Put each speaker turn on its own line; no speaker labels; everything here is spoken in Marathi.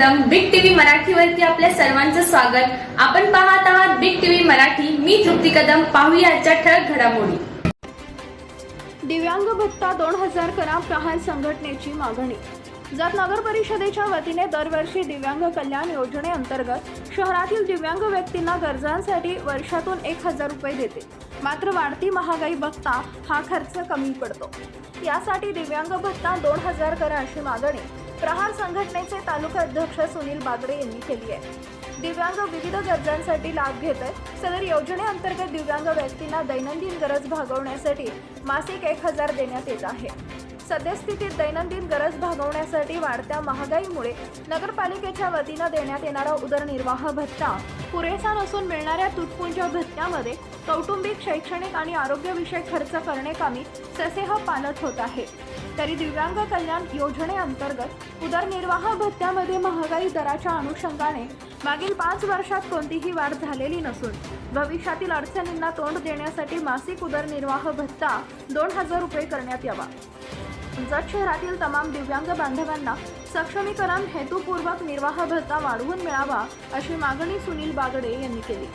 बिग टीव्ही मराठीवरती आपल्या सर्वांचं स्वागत. आपण पाहत आहात बिग टीव्ही मराठी. मी तृप्ती कदम. पाहूया आजच्या ठळक घडामोडी.
दिव्यांग भत्ता दोन हजार करा प्रहार संघटनेची मागणी. जत नगर परिषदेच्या वतीने दरवर्षी दिव्यांग कल्याण योजनेअंतर्गत शहरातील दिव्यांग व्यक्तींना गरजांसाठी वर्षातून एक हजार रुपये देते. मात्र वाढती महागाई बघता हा खर्च कमी पडतो. यासाठी दिव्यांग भत्ता दोन हजार करा अशी मागणी. प्रहार संघटनेचे तालुका अध्यक्ष सुनील बागडे यांनी केली आहे. दिव्यांग विविध गरजांसाठी लाभ घेत आहेत. सदर योजनेअंतर्गत दिव्यांग व्यक्तींना दैनंदिन गरज भागवण्यासाठी मासिक एक हजार देण्यात येत आहे. सद्यस्थितीत दैनंदिन गरज भागवण्यासाठी वाढत्या महागाईमुळे नगरपालिकेच्या वतीनं देण्यात येणारा उदरनिर्वाह भत्ता पुरेसा नसून मिळणाऱ्या तुटपुंज भत्त्यामध्ये कौटुंबिक शैक्षणिक आणि आरोग्यविषयक खर्च करणे कामी ससेह पालत होत आहे. तरी दिव्यांग कल्याण योजनेअंतर्गत उदरनिर्वाह भत्त्यामध्ये महागाई दराच्या अनुषंगाने मागील पाच वर्षात कोणतीही वाढ झालेली नसून भविष्यातील अडचणींना तोंड देण्यासाठी मासिक उदरनिर्वाह भत्ता दोन हजार रुपये करण्यात यावा. जत शहरातील तमाम दिव्यांग बांधवांना सक्षमीकरण हेतुपूर्वक निर्वाह भत्ता वाढवून मिळावा अशी मागणी सुनील बागडे यांनी केली.